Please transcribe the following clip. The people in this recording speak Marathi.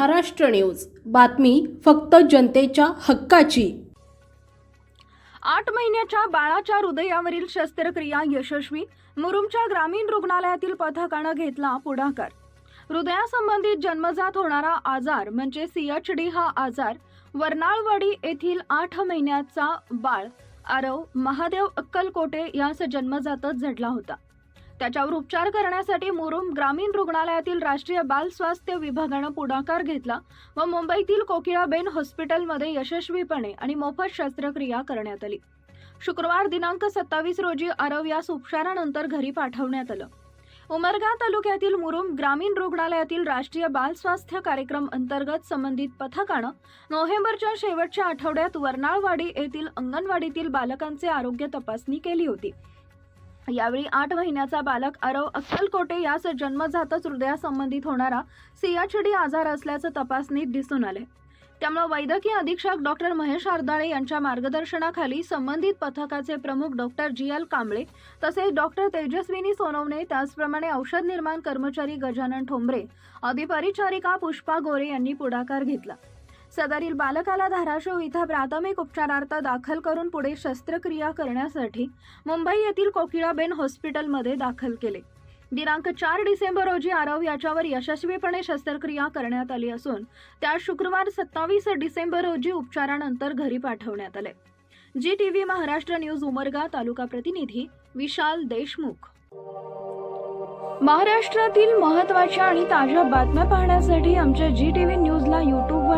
महाराष्ट्र न्यूज. बातमी फक्त जनतेच्या हक्काची. आठ महिन्याच्या बाळाच्या हृदयावरील शस्त्रक्रिया यशस्वी मुरुमच्या ग्रामीण रुग्णालयातील पथकानं घेतला पुढाकार. हृदयासंबंधित जन्मजात होणारा आजार म्हणजे सीएचडी हा आजार वर्नाळवाडी येथील आठ महिन्याचा बाळ आरव महादेव अक्कलकोटे यास जन्मजातच झडला होता. त्याच्यावर उपचार करण्यासाठी मुरुम ग्रामीण रुग्णालयातील राष्ट्रीय बाल स्वास्थ्य विभागानं पुढाकार घेतला व मुंबईतील कोकिळाबेन हॉस्पिटलमध्ये यशस्वीपणे आणि मोफत शस्त्रक्रिया करण्यात आली. शुक्रवार दिनांक सत्तावीस रोजी आरव यास उपचारानंतर घरी पाठवण्यात आलं. उमरगा तालुक्यातील मुरुम ग्रामीण रुग्णालयातील राष्ट्रीय बाल स्वास्थ्य कार्यक्रम अंतर्गत संबंधित पथकानं नोव्हेंबरच्या शेवटच्या आठवड्यात वर्नाळवाडी येथील अंगणवाडीतील बालकांचे आरोग्य तपासणी केली होती. यावेळी आठ महिन्याचा बालक आरव अक्कलकोटे यास जन्मजातच हृदयासंबंधित होणारा सीएचडी आजार असल्याचं तपासणीत दिसून आले. त्यामुळे वैद्यकीय अधीक्षक डॉक्टर महेश आरदाळे यांच्या मार्गदर्शनाखाली संबंधित पथकाचे प्रमुख डॉक्टर जी एल कांबळे तसेच डॉक्टर तेजस्विनी सोनवणे त्याचप्रमाणे औषध निर्माण कर्मचारी गजानन ठोंबरे अधिपरिचारिका पुष्पा गोरे यांनी पुढाकार घेतला. सदरील बालकाला धाराशिव इथं प्राथमिक उपचारार्थ दाखल करून पुढे शस्त्रक्रिया करण्यासाठी मुंबई येथील कोकिळाबेन हॉस्पिटलमध्ये दाखल केले. दिनांक चार डिसेंबर रोजी आरव याच्यावर यशस्वीपणे शस्त्रक्रिया करण्यात आली असून त्या शुक्रवार सत्तावीस डिसेंबर रोजी उपचारानंतर घरी पाठवण्यात आले. G TV Maharashtra news Umarga taluka प्रतिनिधी विशाल देशमुख. महाराष्ट्रातील महत्त्वाच्या आणि ताज्या बातम्या पाहण्यासाठी आमच्या जी टी व्ही न्यूजला यूट्यूब